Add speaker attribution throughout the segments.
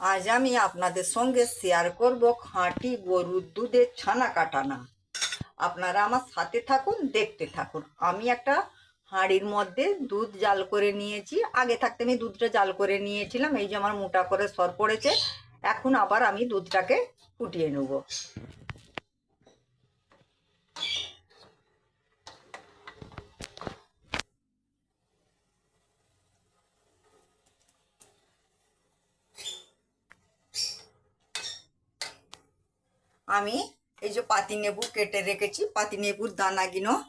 Speaker 1: আজ আমি আপনাদের সঙ্গে শেয়ার করব খাঁটি গরুর দুধের ছানা কাটানা। আপনারা আমার সাথে থাকুন, দেখতে থাকুন। আমি একটা হাঁড়ির মধ্যে দুধ জাল করে নিয়েছি। আগে থাকতে আমি দুধটা জাল করে নিয়েছিলাম, এই যে আমার মোটা করে সর পড়েছে। এখন আবার আমি দুধটাকে ফুটিয়ে নেব। আমি এই যে পাতি নেবু কেটে রেখেছি, পাতি নেবুর দানাগুলো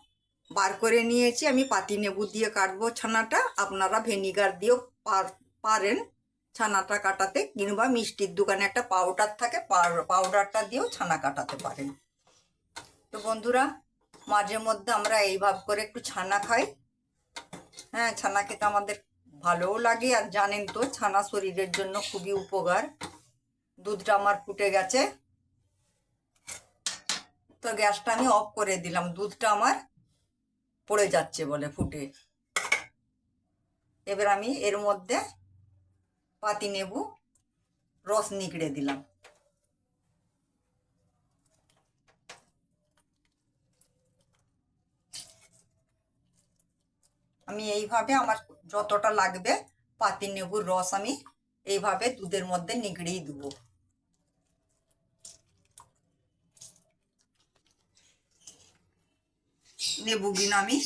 Speaker 1: বার করে নিয়েছি। আমি পাতি নেবু দিয়ে কাটবো ছানাটা। আপনারা ভেনিগার দিয়েও পার- পারেন ছানাটা কাটাতে। কিংবা মিষ্টির দোকানে একটা পাউডার থাকে পাউ- পাউডারটা দিয়েও ছানা কাটাতে পারেন। তো বন্ধুরা, মাঝে মধ্যে আমরা এইভাবে করে একটু ছানা খাই। হ্যাঁ ছানা খেতে আমাদের ভালোও লাগে। আর জানেন তো, ছানা শরীরের জন্য খুবই উপকার। দুধটা আমার ফুটে গেছে। তো গ্যাসটা আমি অফ করে দিলাম। দুধটা আমার পড়ে যাচ্ছে বলে ফুটে। এবার আমি এর মধ্যে পাতি নেবু, রস নিকড়ে দিলাম। আমি এইভাবে আমার যতটা লাগবে পাতি নেবুর রস আমি এইভাবে দুধের মধ্যে নিগড়েই দেবো। লেবুগুলো আমি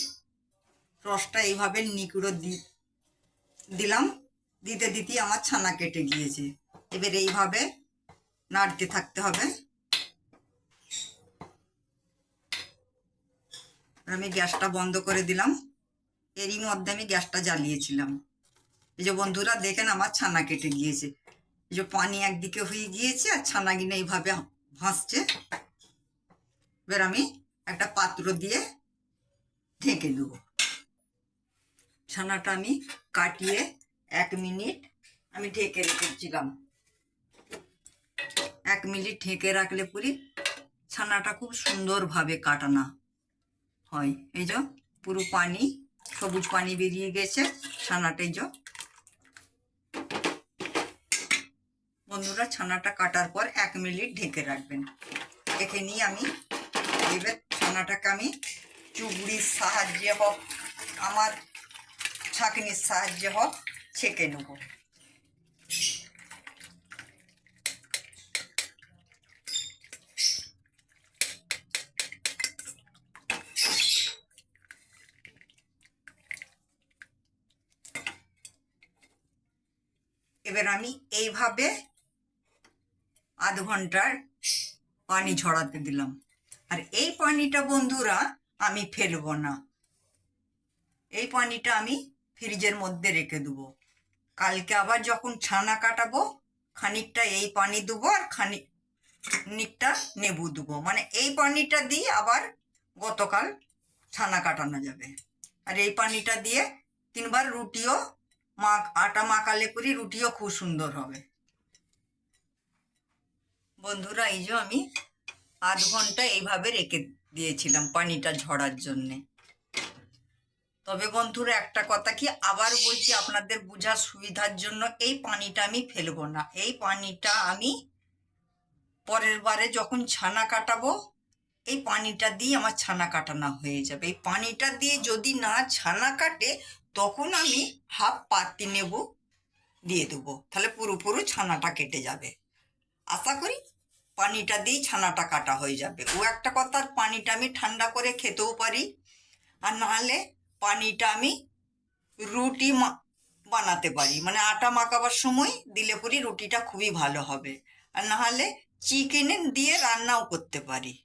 Speaker 1: রসটা এইভাবে নিকুড়ো দি, দিলাম। দিতে দিতে আমার ছানা কেটে গিয়েছে। এবার এইভাবে নাড়তে থাকতে হবে। আমি গ্যাসটা বন্ধ করে দিলাম। এরই মধ্যে আমি গ্যাসটা জ্বালিয়েছিলাম। এই যে বন্ধুরা, দেখেন আমার ছানা কেটে গিয়েছে। এই যে পানি একদিকে হয়ে গিয়েছে আর ছানা গিনে এইভাবে ভাসছে। এবার আমি একটা পাত্র দিয়ে ঢেকে দেব। ছানাটা আমি কাটিয়ে এক মিনিট আমি ঢেকে রেখেছিলাম এক মিনিট ঢেকে রাখলে পুরি ছানাটা খুব সুন্দরভাবে কাটানা হয়। এই যে পুরো পানি, সবুজ পানি বেরিয়ে গেছে ছানাটা, এই যে। বন্ধুরা, ছানাটা কাটার পর এক মিনিট ঢেকে রাখবেন। রেখে নিয়ে আমি, এবার ছানাটাকে আমি চুবড়ির সাহায্যে হোক, আমার ছাঁকনির সাহায্যে হোক, ছেঁকে নেব। এবার আমি এইভাবে আধ ঘণ্টার পানি ঝরাতে দিলাম। আর এই পানিটা বন্ধুরা আমি ফেলব না। এই পানিটা আমি ফ্রিজের মধ্যে রেখে দেবো। কালকে আবার যখন ছানা কাটাবো, খানিকটা এই পানি দেবো আর খানিকটা নেবু দেবো। মানে এই পানিটা দিয়ে আবার গতকাল ছানা কাটানো যাবে। আর এই পানিটা দিয়ে তিনবার রুটিও মাখ আটা মাখালে করি রুটিও খুব সুন্দর হবে। বন্ধুরা, এই যে আমি আধ ঘণ্টা এইভাবে রেখে দিয়েছিলাম পানিটা ঝরার জন্যে। তবে বন্ধুরা একটা কথা কি, আবার বলছি আপনাদের বোঝার সুবিধার জন্য এই পানিটা আমি ফেলব না। এই পানিটা আমি পরের বারে যখন ছানা কাটাবো, এই পানিটা দিয়ে আমার ছানা কাটানো হয়ে যাবে। এই পানিটা দিয়ে যদি না ছানা কাটে, তখন আমি হাফ পাতি নেব, দিয়ে দেবো। তাহলে পুরোপুরো ছানাটা কেটে যাবে। আশা করি পানিটা দিয়েই ছানাটা কাটা হয়ে যাবে। ও একটা কথা, পানিটা আমি ঠান্ডা করে খেতেও পারি। আর নাহলে পানিটা আমি রুটি বানাতে পারি। মানে আটা মাখাবার সময় দিলে পরি রুটিটা খুবই ভালো হবে। আর নাহলে চিকেন দিয়ে রান্নাও করতে পারি।